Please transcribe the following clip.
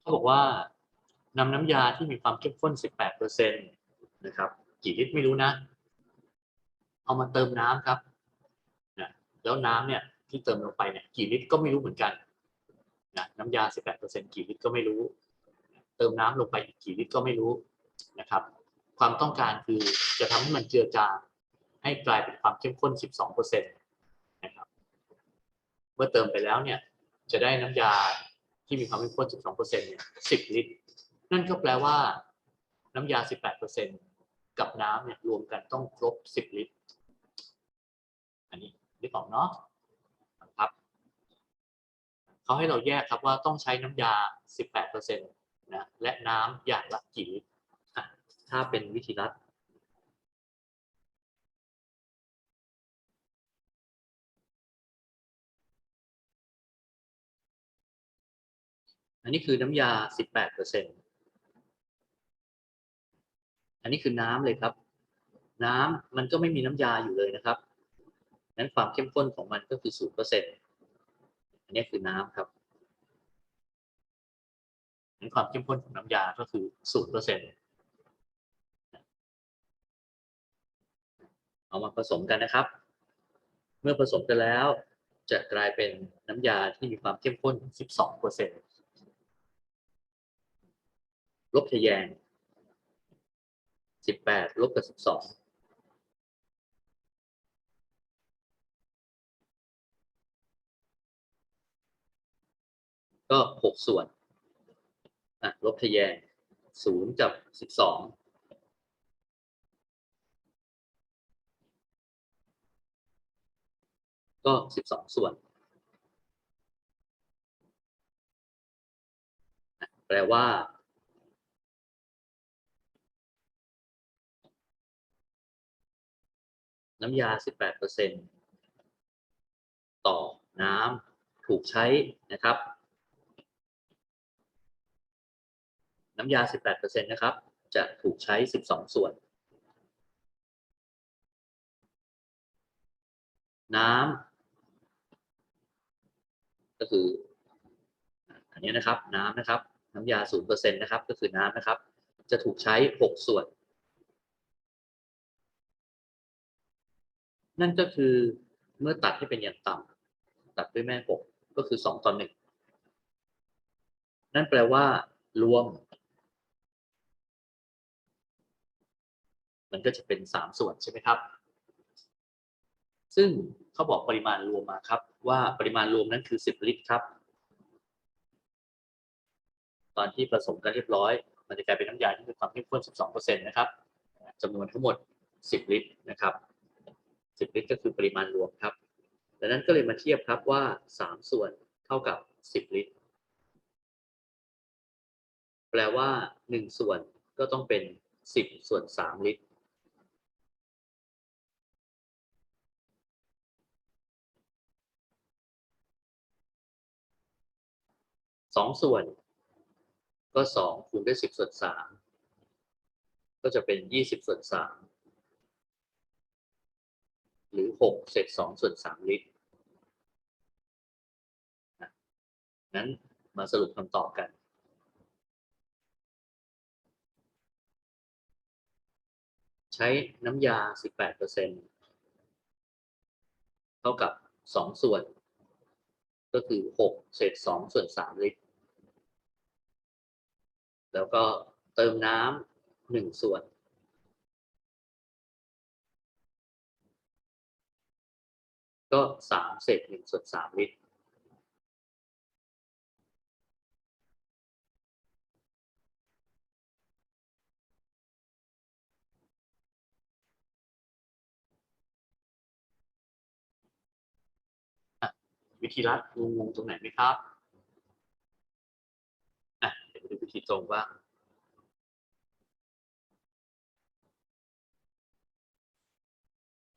เขาบอกว่านำน้ำยาที่มีความเข้มข้น 18%นะครับ กี่ลิตรไม่รู้นะ เอามาเติมน้ำครับนะแล้วน้ำเนี่ยที่เติมลงไปเนี่ยกี่ลิตรก็ไม่รู้เหมือนกันนะน้ำยา 18%กี่ลิตรก็ไม่รู้ เติมน้ำลงไปอีกกี่ลิตรก็ไม่รู้นะครับ ความต้องการคือจะทำให้มันเจือจางให้กลายเป็นความเข้มข้น 12%นะครับ เมื่อเติมไปแล้วเนี่ยจะได้น้ำยา ที่มีความเข้มข้น 12%เนี่ย10 ลิตร นั่นก็แปลว่า น้ำยา 18%กับน้ำเนี่ยรวมกันต้องครบ 10 ลิตร อันนี้นึกออกเนาะครับเขาให้เราแยกครับว่าต้องใช้น้ำยา 18%นะและน้ำอย่างละกี่ลิตรถ้าเป็นวิธีรัด อันนี้คือน้ำยา 18เปอร์เซ็นอันนี้คือน้ำเลยครับ น้ำมันก็ไม่มีน้ำยาอยู่เลยนะครับนั้นความเข้มข้นของมันก็คือ0เปอร์เซ็นอันนี้คือน้ำครับนั้นความเข้มข้นของน้ำยาก็คือ0เปอร์เซ็นเอามาผสมกันนะครับ เมื่อผสมกันแล้วจะกลายเป็นน้ำยาที่มีความเข้มข้น 12เปอร์เซ็นต์ ลบทะแยงสิบแปดลบกับสิบสองก็หกส่วนอะลบทะแยงศูนย์กับสิบสองก็สิบสองส่วน แปลว่า น้ำยา 18%ต่อน้ำถูกใช้นะครับ น้ำยา 18%นะครับ จะถูกใช้ 12 ส่วน น้ำก็คือ อันนี้นะครับน้ำนะครับ น้ำยา 0%นะครับ ก็คือน้ำนะครับ จะถูกใช้ 6 ส่วน นั่นก็คือเมื่อตัดให้เป็นยันต่ำตัดด้วยแม่หกก็คือสองต่อหนึ่งนั่นแปลว่ารวม มันก็จะเป็นสามส่วนใช่ไหมครับ ซึ่งเขาบอกปริมาณรวมมาครับ ว่าปริมาณรวมนั้นคือสิบลิตรครับ ตอนที่ผสมกันเรียบร้อย มันจะกลายเป็นน้ำยาที่มีความเข้มข้น 12%นะครับจำนวนทั้งหมด 10 ลิตรนะครับ 10 ลิตรก็คือปริมาณรวมครับดังนั้นก็เลยมาเทียบครับว่า 3 ส่วนเท่ากับ 10 ลิตร แปลว่า 1 ส่วนก็ต้องเป็น 10 ส่วน 3 ลิตร สองส่วน ก็สองคูณด้วยสิบส่วนสามก็จะเป็นยี่สิบส่วนสาม หรือหกเศษสองส่วนสามลิตรนั้นมาสรุปคำตอบกันใช้น้ำยา 18เปอร์เซ็นเท่ากับสองส่วน ก็คือหกเศษสองส่วนสามลิตร แล้วก็เติมน้ำหนึ่งส่วน ก็สามเศษหนึ่งส่วนสามลิตร วิธีรัดงงตรงไหนไหมครับอะเดี๋ยวไปดูวิธีตรงว่าง